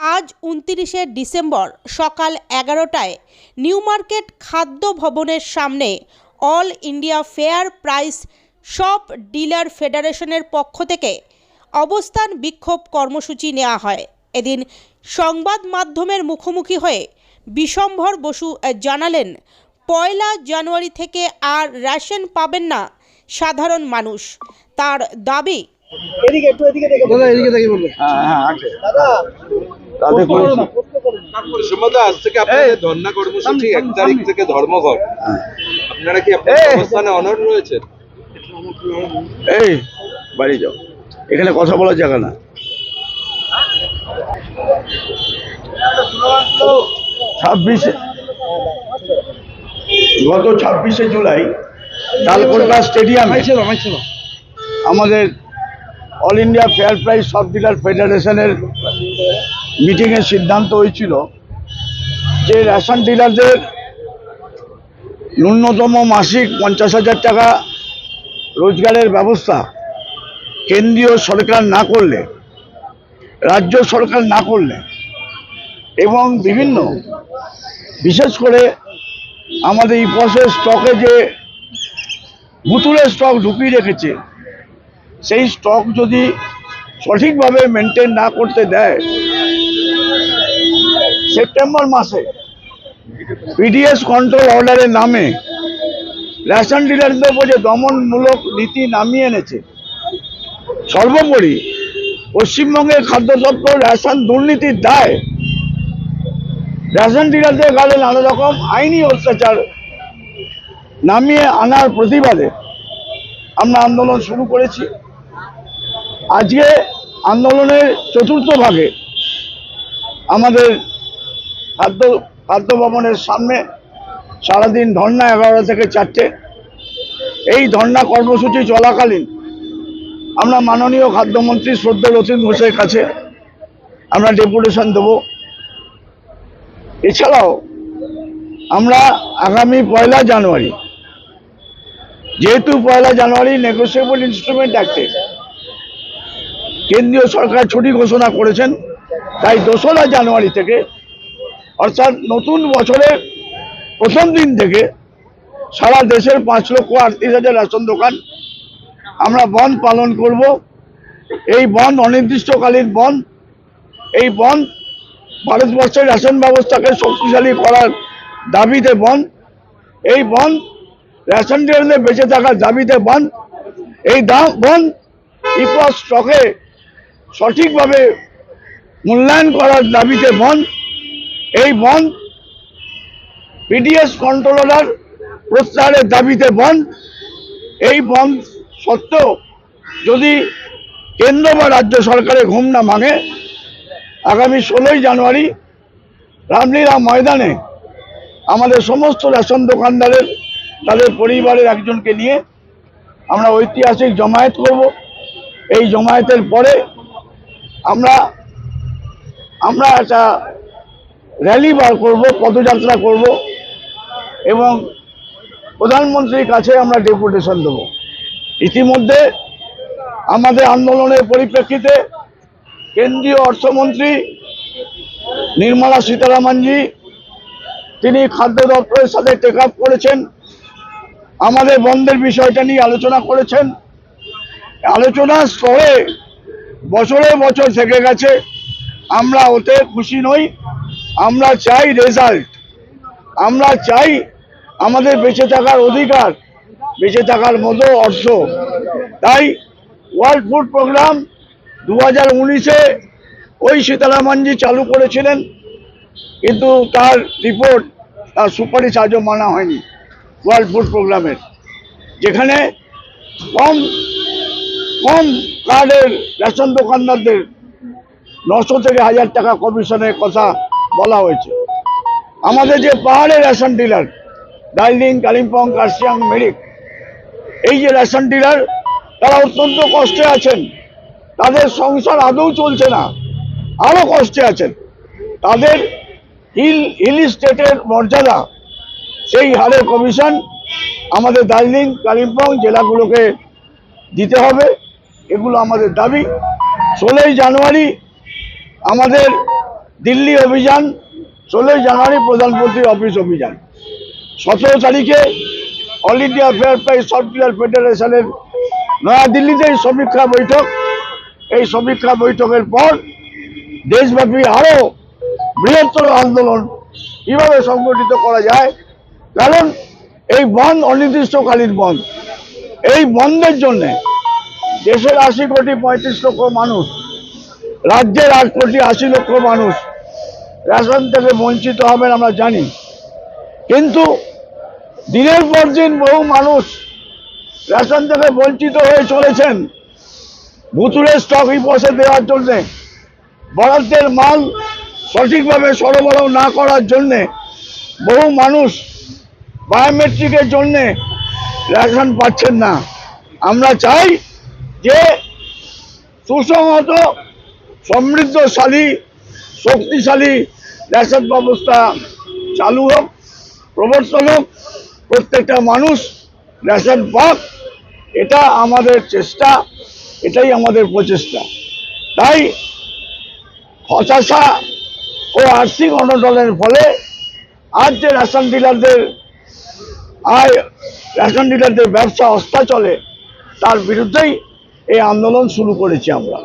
আজ উনতিরিশে ডিসেম্বর সকাল এগারোটায় নিউ মার্কেট খাদ্য ভবনের সামনে all India fair price shop dealer ফেডারেশনের পক্ষ থেকে অবস্থান বিক্ষোভ কর্মসূচি নেওয়া হয়। এদিন সংবাদ মাধ্যমের মুখোমুখি হয়ে বিশম্ভর বসু জানালেন পয়লা জানুয়ারি থেকে আর রেশন পাবেন না সাধারণ মানুষ। তার দাবি এদিকে একটু এদিকে দেখে দাদা এদিকে দেখি বলবে হ্যাঁ হ্যাঁ দাদা আজ থেকে আপনাদের ধর্ণা কর্মসূচি এক তারিখ থেকে ধর্মঘট। আপনারা কি আপনার এই! অবস্থানে অনড় রয়েছেন? এই বাড়ি যাও। এখানে কথা বলার জায়গা না। ছাব্বিশে গত ছাব্বিশে জুলাই তালকোলকা স্টেডিয়ামে আমাদের অল ইন্ডিয়া ফেয়ার প্রাইস সব ডিলার ফেডারেশনের মিটিংয়ের সিদ্ধান্ত হয়েছিল যে রেশন ডিলারদের ন্যূনতম মাসিক পঞ্চাশ হাজার টাকা রোজগারের ব্যবস্থা কেন্দ্রীয় সরকার না করলে, রাজ্য সরকার না করলে এবং বিভিন্ন, বিশেষ করে আমাদের এই পসের স্টকে যে বুতুলের স্টক ঢুকিয়ে রেখেছে, সেই স্টক যদি সঠিকভাবে মেনটেন না করতে দেয়। সেপ্টেম্বর মাসে পিডিএস কন্ট্রোল অর্ডারের নামে রেশন ডিলারদের উপর যে দমনমূলক নীতি নামিয়ে এনেছে। সর্বোপরি পশ্চিমবঙ্গের খাদ্য দপ্তর রেশন দুর্নীতির দায়। রেশন ডিলারদের গালে নানা রকম আইনি অত্যাচার নামিয়ে আনার প্রতিবাদে আমরা আন্দোলন শুরু করেছি। আজকে আন্দোলনের চতুর্থ ভাগে আমাদের খাদ্য খাদ্য ভবনের সামনে সারাদিন ধর্না এগারোটা থেকে চারটে। এই ধর্না কর্মসূচি চলাকালীন আমরা মাননীয় খাদ্যমন্ত্রী শ্রদ্ধা রথিন ঘোষের কাছে আমরা ডেপুটেশন দেব। এছাড়াও আমরা আগামী পয়লা জানুয়ারি, যেহেতু পয়লা জানুয়ারি নেগোসিয়েবল ইনস্ট্রুমেন্ট অ্যাক্টে কেন্দ্রীয় সরকার ছুটি ঘোষণা করেছেন, তাই দোসরা জানুয়ারি থেকে, অর্থাৎ নতুন বছরের প্রথম দিন থেকে সারা দেশের পাঁচ লক্ষ আটত্রিশ হাজার রেশন দোকান আমরা বন্ধ পালন করব। এই বন্ধ অনির্দিষ্টকালীন বন্ধ এই বন্ধ ভারতবর্ষের রেশন ব্যবস্থাকে শক্তিশালী করার দাবিতে বন্ধ এই বন্ধ রেশন ডিলারদের বেঁচে থাকার দাবিতে বন্ধ এই দাম বন্ধ ইপস স্টকে সঠিকভাবে মূল্যায়ন করার দাবিতে বন্ধ এই বন্ধ পিডিএস কন্ট্রোলার প্রত্যাহারের দাবিতে বন্ধ এই বন্ধ সত্ত্বেও যদি কেন্দ্র বা রাজ্য সরকারের ঘুম না ভাঙে, আগামী ষোলোই জানুয়ারি রামলীলা ময়দানে আমাদের সমস্ত রেশন দোকানদারের, তাদের পরিবারের একজনকে নিয়ে আমরা ঐতিহাসিক জমায়েত করব। এই জমায়েতের পরে আমরা আমরা একটা র্যালি বার করব, পদযাত্রা করব এবং প্রধানমন্ত্রীর কাছে আমরা ডেপুটেশন দেব। ইতিমধ্যে আমাদের আন্দোলনের পরিপ্রেক্ষিতে কেন্দ্রীয় অর্থমন্ত্রী নির্মলা সীতারামনজি, তিনি খাদ্য দপ্তরের সাথে টেক আপ করেছেন, আমাদের বন্ধের বিষয়টা নিয়ে আলোচনা করেছেন। আলোচনার স্তরে বছরে বছর থেকে গেছে। আমরা ওতে খুশি নই। আমরা চাই রেজাল্ট আমরা চাই আমাদের বেঁচে থাকার অধিকার, বেঁচে থাকার মতো অর্থ। তাই ওয়ার্ল্ড ফুড প্রোগ্রাম দু হাজার উনিশে ওই সীতারামনজি চালু করেছিলেন। কিন্তু তার রিপোর্ট তার সুপারিশ আজও মানা হয়নি ওয়ার্ল্ড ফুড প্রোগ্রামের যেখানে কম কম কার্ডের রেশন দোকানদারদের নশো থেকে হাজার টাকা কমিশনের কথা বলা হয়েছে? আমাদের যে পাহাড়ের রেশন ডিলার দার্জিলিং কালিম্পং, কার্শিয়াং, মেরিক, এই যে রেশন ডিলার, তারা অত্যন্ত কষ্টে আছেন। তাদের সংসার আদৌ চলছে না আরও কষ্টে আছেন। তাদের হিল হিল স্টেটের মর্যাদা, সেই হারে কমিশন আমাদের দার্জিলিং কালিম্পং জেলাগুলোকে দিতে হবে। এগুলো আমাদের দাবি। ষোলোই জানুয়ারি আমাদের দিল্লি অভিযান, ষোলোই জানুয়ারি প্রধানমন্ত্রীর অফিস অভিযান। সতেরো তারিখে all India fair price software ফেডারেশনের নয়াদিল্লিতে এই সমীক্ষা বৈঠক। এই সমীক্ষা বৈঠকের পর দেশব্যাপী আরও বৃহত্তর আন্দোলন কীভাবে সংগঠিত করা যায়, কারণ এই বন্ধ অনির্দিষ্টকালীন বন্ধ এই বন্ধের জন্যে দেশের আশি কোটি পঁয়ত্রিশ লক্ষ মানুষ, রাজ্যের আট কোটি আশি লক্ষ মানুষ রেশন থেকে বঞ্চিত হবেন আমরা জানি। কিন্তু দিনের পর দিন বহু মানুষ রেশন থেকে বঞ্চিত হয়ে চলেছেন ভুতুরের স্টক বসে দেওয়ার জন্যে, বরাদ্দের মাল সঠিকভাবে সরবরাহ না করার জন্যে, বহু মানুষ বায়োমেট্রিকের জন্যে রেশন পাচ্ছেন না। আমরা চাই যে সুসংহত, সমৃদ্ধশালী, শক্তিশালী রেশন ব্যবস্থা চালু হোক, প্রবর্তন হোক, প্রত্যেকটা মানুষ রেশন পাক এটা আমাদের চেষ্টা, এটাই আমাদের প্রচেষ্টা। তাই হতাশা ও আর্থিক অনটনের ফলে আজ যে রেশন ডিলারদের আয়, রেশন ডিলারদের ব্যবসা অস্তা চলে, তার বিরুদ্ধেই এই আন্দোলন শুরু করেছি আমরা।